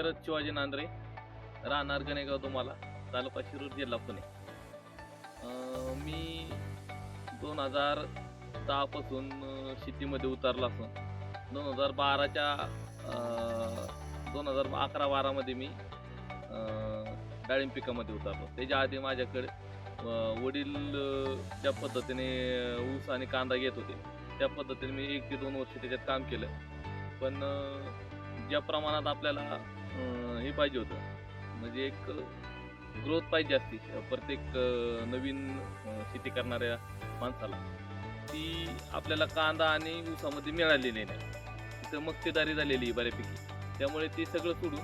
शरद शिवाजी नांद्रे राहणार गणेगाव तुम्हाला तालुका शिरूर जिल्हा पुणे. मी दोन हजार दहापासून शेतीमध्ये उतरला असून दोन हजार बाराच्या दोन हजार अकरा बारामध्ये मी डाळिंब पिकामध्ये उतरलो. त्याच्या आधी माझ्याकडे वडील ज्या पद्धतीने ऊस आणि कांदा घेत होते त्या पद्धतीने मी एक ते दोन वर्ष त्याच्यात काम केलं. पण ज्या प्रमाणात आपल्याला हे पाहिजे होतं. म्हणजे एक ग्रोथ पाहिजे असती प्रत्येक नवीन शेती करणाऱ्या माणसाला. ती आपल्याला कांदा आणि ऊसामध्ये मिळालेली नाही. तिथं मक्तेदारी झालेली आहे बऱ्यापैकी. त्यामुळे ते सगळं सोडून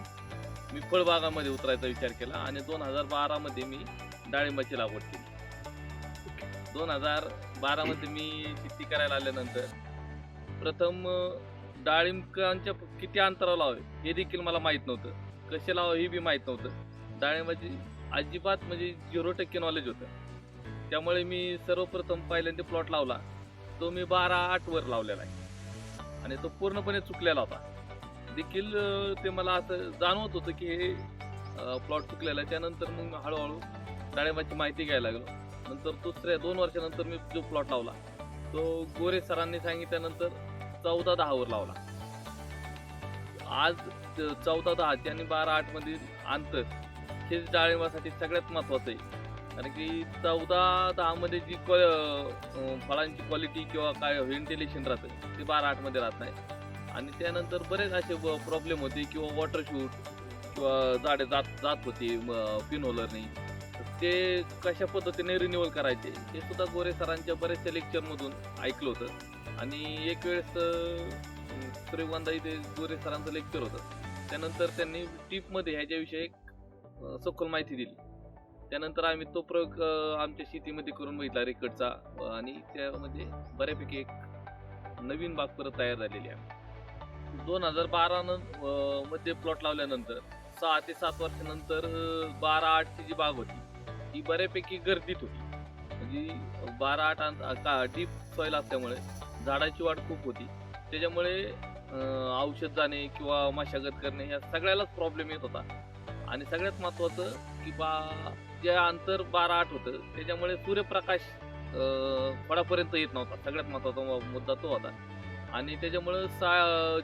मी फळबागामध्ये उतरायचा विचार केला आणि दोन हजार बारामध्ये मी डाळिंबाची लागवड केली. दोन हजार बारामध्ये मी शेती करायला आल्यानंतर प्रथम डाळिंबांच्या किती अंतराला लावावे हे देखील मला माहीत नव्हतं. कसे लावावे हे बी माहीत नव्हतं. डाळिंबाची अजिबात म्हणजे झिरो टक्के नॉलेज होतं. त्यामुळे मी सर्वप्रथम पहिल्यांदा प्लॉट लावला. तो मी बारा आठ वर लावलेला आहे. आणि तो पूर्णपणे चुकलेला होता. देखील ते मला असं जाणवत होतं की हे प्लॉट चुकलेला आहे. त्यानंतर मग हळूहळू डाळिंबाची माहिती घ्यायला लागलो. नंतर दुसऱ्या दोन वर्षानंतर मी जो प्लॉट लावला तो गोरे सरांनी सांगितल्यानंतर चौदा दहावर लावला. आज चौदा दहा आणि बारा आठ मधील अंतर हेच डाळिंबासाठी सगळ्यात महत्वाचं आहे. कारण की चौदा दहामध्ये जी क्वा- फळांची क्वालिटी किंवा काय व्हेंटिलेशन राहतं ते बारा आठमध्ये राहत नाही. आणि त्यानंतर बरेच असे प्रॉब्लेम होते किंवा वॉटर शूट किंवा झाडे जात जात होती पिनहोलरनी ते कशा पद्धतीने रिन्युअल करायचे हे सुद्धा गोरे सरांच्या बऱ्याचशा लेक्चरमधून ऐकलं होतं. आणि एक वेळेस अं, इथे गोरे सरांचं लेक्चर होतं. त्यानंतर त्यांनी टीपमध्ये ह्याच्याविषयी एक सखोल माहिती दिली. त्यानंतर आम्ही तो प्रयोग आमच्या शेतीमध्ये करून बघितला रेकडचा आणि त्यामध्ये बऱ्यापैकी एक नवीन बाग परत तयार झालेली आहे. दोन हजार बारा मध्ये प्लॉट लावल्यानंतर सहा ते सात वर्षानंतर बारा आठची जी बाग होती ती बऱ्यापैकी गर्दीत होती. म्हणजे बारा आठ डीप सॉईल असल्यामुळे झाडाची वाढ खूप होती. त्याच्यामुळे औषध जाणे किंवा मशागत करणे या सगळ्यालाच प्रॉब्लेम येत होता. आणि सगळ्यात महत्वाचं की बा जे अंतर बारा आठ होतं त्याच्यामुळे सूर्यप्रकाश फळापर्यंत येत नव्हता. सगळ्यात महत्त्वाचा मुद्दा तो होता. आणि त्याच्यामुळं सा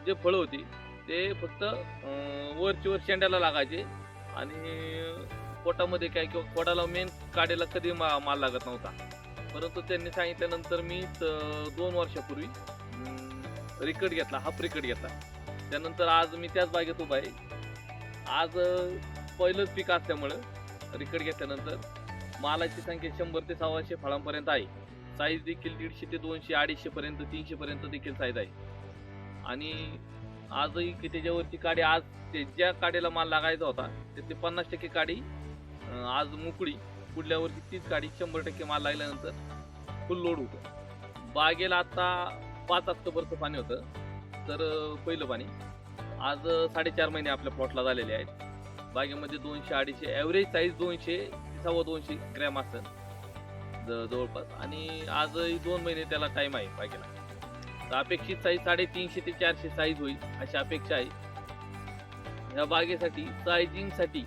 जे फळं होती ते फक्त वरची वर शेंड्याला लागायचे. आणि पोटामध्ये काय किंवा पोटाला मेन काढायला कधी मा माल लागत नव्हता. परंतु त्यांनी सांगितल्यानंतर मी दोन वर्षापूर्वी रिकट घेतला हाफ रिकट घेतला. त्यानंतर आज मी त्याच बागेत उभा आहे. आज पहिलंच पीक असल्यामुळं रिकट घेतल्यानंतर मालाची संख्या शंभर ते सव्वाशे फळांपर्यंत आहे. साईज देखील दीडशे ते दोनशे अडीचशेपर्यंत तीनशेपर्यंत देखील साईज आहे. आणि आजही की त्याच्यावरची काडी आज ते ज्या काडीला माल लागायचा होता त्यातली पन्नास टक्के काडी आज मोकळी. फुडल्यावरती तीच गाडी शंभर टक्के माल लागल्यानंतर फुल लोड होतं. बागेला आता पाच ऑक्टोबरचं पाणी होतं. तर पहिलं पाणी. आज साडेचार महिने आपल्या प्लॉटला झालेले आहेत. बागेमध्ये दोनशे अडीचशे ॲव्हरेज साईज दोनशे सव्वा दोनशे ग्रॅम असतं. ज- जवळपास. आणि आजही दोन महिने त्याला टाईम आहे बागेला. तर अपेक्षित साईज साडेतीनशे ते चारशे साईज होईल अशी अपेक्षा आहे. या बागेसाठी सायजिंगसाठी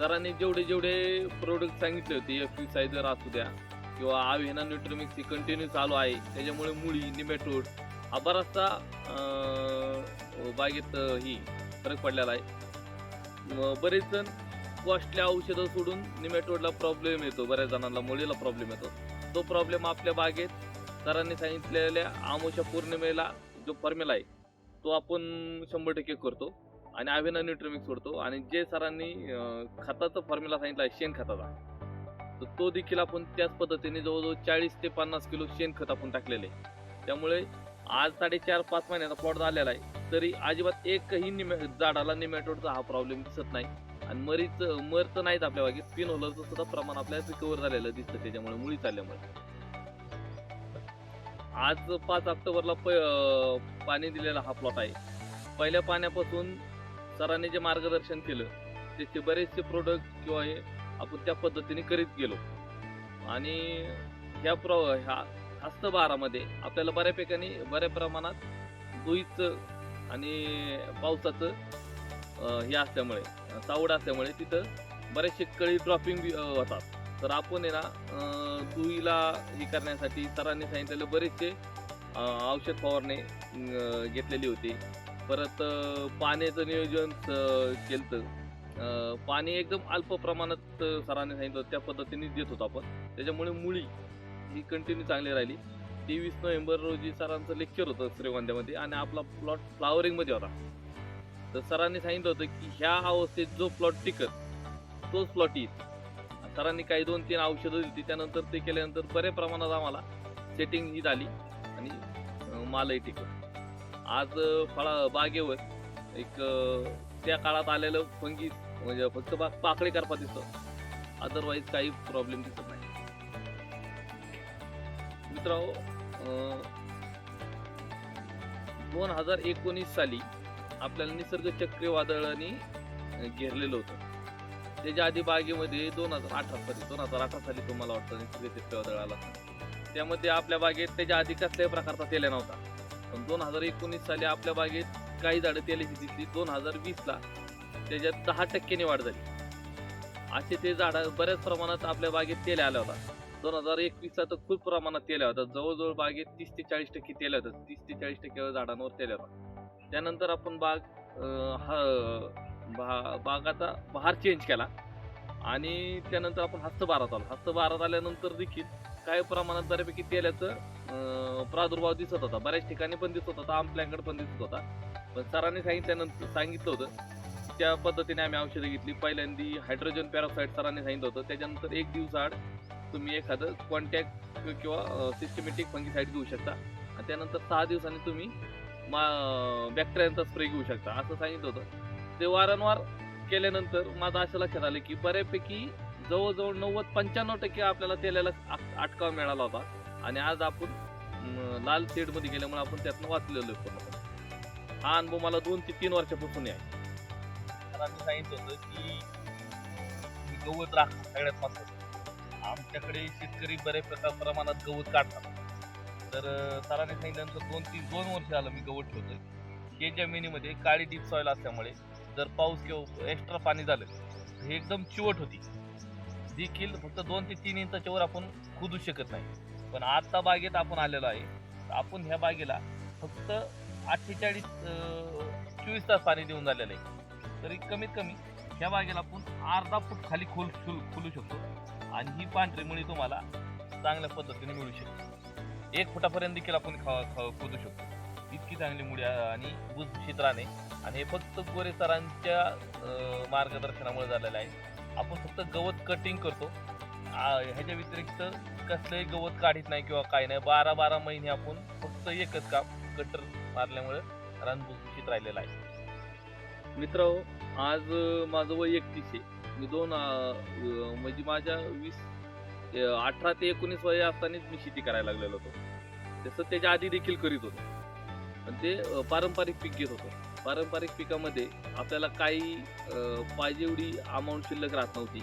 सरांनी जेवढे जेवढे प्रोडक्ट सांगितले होते एफ यू सायझर असू द्या किंवा आव्हेना न्यूट्रोमिक्स ही कंटिन्यू चालू आहे त्याच्यामुळे मुळी निमेटोड हा बराचसा बागेत ही फरक पडलेला आहे. बरेच जण कॉस्टली औषधं सोडून निमेटोडला प्रॉब्लेम येतो बऱ्याच जणांना मुळीला प्रॉब्लेम येतो. तो प्रॉब्लेम आपल्या बागेत सरांनी सांगितलेल्या आमोशा पौर्णिमेला जो फॉर्म्युला आहे तो आपण शंभर टक्के करतो. आणि आवेना न्यूट्रिमिक्स सोडतो. आणि जे सरांनी खताचा फॉर्म्युला सांगितला आहे शेणखताचा तर तो देखील आपण त्याच पद्धतीने जवळजवळ चाळीस ते पन्नास किलो शेणखत आपण टाकलेले आहे. त्यामुळे आज साडेचार पाच महिन्याचा प्लॉट झालेला आहे. तरी अजिबात एकही निमे झाडाला निमॅटोडचा हा प्रॉब्लेम दिसत नाही. आणि मरीच मर तर नाहीत आपल्या बागेत. स्पिन होलरचं सुद्धा प्रमाण आपल्याला रिकवर झालेलं दिसतं. त्याच्यामुळे मुळी चालल्यामुळे आज पाच ऑक्टोबरला प पाणी दिलेला हा प्लॉट आहे. पहिल्या पाण्यापासून सरांनी जे मार्गदर्शन केलं त्याचे बरेचसे प्रोडक्ट किंवा हे आपण त्या पद्धतीने करीत गेलो. आणि ह्या प्र ह्या हस्तभारामध्ये आपल्याला बऱ्यापैकी बऱ्या प्रमाणात दुईचं आणि पावसाचं हे असल्यामुळे सावड असल्यामुळे तिथं बरेचसे कळी ड्रॉपिंग होतात. तर आपण आहे ना दुईला हे करण्यासाठी सरांनी सांगितलेले बरेचसे औषध फवारणे घेतलेली होती. परत पाण्याचं नियोजन केलं पाणी एकदम अल्प प्रमाणात सरांनी सांगितलं त्या पद्धतीने देत होतो आपण. त्याच्यामुळे मुळी ही कंटिन्यू चांगली राहिली. तेवीस नोव्हेंबर रोजी सरांचं लेक्चर होतं श्रीगोंद्यामध्ये आणि आपला प्लॉट फ्लावरिंगमध्ये होता. तर सरांनी सांगितलं होतं की ह्या अवस्थेत जो प्लॉट टिकत तोच प्लॉट येईल. सरांनी काही दोन तीन औषधं दिली. त्यानंतर ते केल्यानंतर बऱ्या प्रमाणात आम्हाला सेटिंग ही झाली आणि मालही टिकलं. आज फळा बागेवर एक त्या काळात आलेलं फंगी म्हणजे फक्त बाग पाकळी करपा दिसतं. अदरवाईज काही प्रॉब्लेम दिसत नाही. मित्रांनो दोन हजार एकोणीस साली आपल्याला निसर्ग चक्रीवादळाने घेरलेलं होतं. त्याच्या आधी बागेमध्ये दोन हजार अठरा साली दोन हजार अठरा साली तुम्हाला वाटतं निसर्ग चक्रीवादळ आला. त्यामध्ये आपल्या बागेत त्याच्या आधी कसल्याही प्रकारचा केला नव्हता. पण दोन हजार एकोणीस साली आपल्या बागेत काही झाडं तेलाची दिसली दोन हजार वीसला त्याच्यात दहा टक्क्याने वाढ झाली. असे ते झाडं बऱ्याच प्रमाणात आपल्या बागेत तेल आल्या होता. दोन हजार एकवीसला तर खूप प्रमाणात तेल होता. जवळजवळ बागेत तीस ते चाळीस टक्के तेल होतं. तीस ते चाळीस टक्के झाडांवर तेल होता. त्यानंतर आपण बाग हा बा बागाचा बहार चेंज केला. आणि त्यानंतर आपण हस्तभारात आलो. हस्तभारात आल्यानंतर देखील काही प्रमाणात बऱ्यापैकी तेलाचं प्रादुर्भाव दिसत होता. बऱ्याच ठिकाणी पण दिसत होता आपल्याकडे पण दिसत होता. पण सरांनी सांगितल्यानंतर सांगितलं होतं त्या पद्धतीने आम्ही औषधं घेतली. पहिल्यांदी हायड्रोजन पॅरासाईट सरांनी सांगितलं होतं. त्याच्यानंतर एक दिवसाआड तुम्ही एखादं कॉन्टॅक्ट किंवा सिस्टमॅटिक फंगीसाईड घेऊ शकता. आणि त्यानंतर सहा दिवसांनी तुम्ही मा बॅक्टेरियांचा स्प्रे घेऊ शकता. असं सांगितलं होतं. ते वारंवार केल्यानंतर माझं असं लक्षात आलं की बऱ्यापैकी जवळजवळ नव्वद पंच्याण्णव टक्के आपल्याला तेलाला अटकाव मिळाला होता. आणि आज आपण लाल शेडमध्ये गेल्यामुळे आपण त्यातनं वाचलेलो पूर्णपणे. हा अनुभव मला दोन ते तीन वर्षापासून आहे. सरांनी सांगितलं होतं की गवत राखणं सगळ्यात महत्वाचं. आमच्याकडे शेतकरी बऱ्याच प्रकार प्रमाणात गवत काढतात. तर सरांनी सांगितल्यानंतर दोन तीन दोन वर्ष झालं मी गवत ठेवतोय. हे जमिनीमध्ये काळी डीप सॉईल असल्यामुळे जर पाऊस किंवा एक्स्ट्रा पाणी झालं तर हे एकदम चिवट होती. देखील फक्त दोन ते तीन इंचाच्यावर आपण खोदू शकत नाही. पण आता बागेत आपण आलेलो आहे. आपण ह्या बागेला फक्त अठ्ठेचाळीस चोवीस तास पाणी देऊन झालेलं आहे. तरी कमीत कमी ह्या बागेला आपण अर्धा फूट खाली खोल खुल खोलू शकतो. आणि ही पांढरी मुळी तुम्हाला चांगल्या पद्धतीने मिळू शकते. एक फुटापर्यंत देखील आपण खा खा- खोदू शकतो. इतकी चांगली मुळी आणि भुसभुशीत राहणे आणि हे फक्त गोरे सरांच्या मार्गदर्शनामुळे झालेलं आहे. आपण फक्त गवत कटिंग करतो. ह्याच्या व्यतिरिक्त कसलंही गवत काढीत नाही किंवा काही नाही. बारा बारा महिने आपण फक्त एकच काम कटर मारल्यामुळे रान भुसभुशीत राहिलेलं आहे. मित्र आज माझं वय एकतीस आहे. मी दोन म्हणजे माझ्या वीस अठरा ते एकोणीस वय असतानाच मी शेती करायला लागलेलो होतो. तसं त्याच्या आधी देखील करीत होतो. पण ते पारंपरिक पीक घेत होतो. पारंपरिक पिकामध्ये आपल्याला काही पाहिजे एवढी अमाऊंट शिल्लक राहत नव्हती.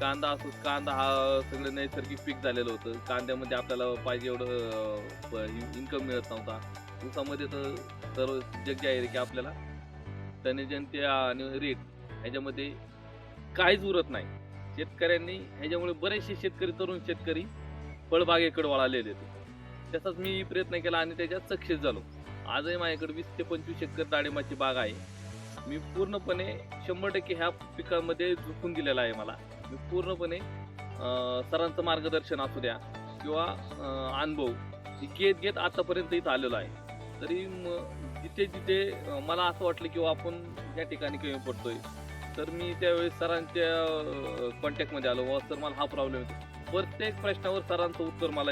कांदा असो कांदा हा सगळं नैसर्गिक पीक झालेलं होतं. कांद्यामध्ये आपल्याला पाहिजे एवढं इन्कम मिळत नव्हता. ऊसामध्ये तर सर्व जग जाहीर आहे की आपल्याला टनेजन आणि रेट ह्याच्यामध्ये काहीच उरत नाही. शेतकऱ्यांनी ह्याच्यामुळे बरेचसे शेतकरी तरुण शेतकरी फळबागेकडे वळालेले होते. तसाच मी प्रयत्न केला आणि त्याच्यात सक्सेस झालो. आजही माझ्याकडे वीस ते पंचवीस एकर डाळिंबाची बाग आहे. मी पूर्णपणे शंभर टक्के ह्या पिकामध्ये झुकून दिलेला आहे मला. मी पूर्णपणे सरांचं मार्गदर्शन असू द्या किंवा अनुभव घेत घेत आतापर्यंत इथं आलेलो आहे. तरी जिथे जिथे मला असं वाटलं की आपण या ठिकाणी कमी पडतोय. तर मी त्यावेळेस सरांच्या कॉन्टॅक्टमध्ये आलो. व सर मला हा प्रॉब्लेम येतो प्रत्येक प्रश्नावर सरांचं उत्तर मला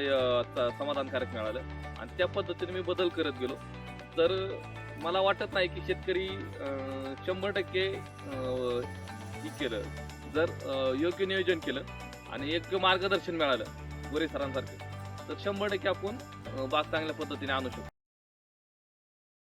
समाधानकारक मिळालं. आणि त्या पद्धतीने मी बदल करत गेलो. तर मला वाटत नाही की शेतकरी शंभर टक्के हे केलं. जर योग्य नियोजन केलं आणि योग्य मार्गदर्शन मिळालं गोरे सरांसारखं तर शंभर टक्के आपण बाग चांगल्या पद्धतीने आणू शकतो.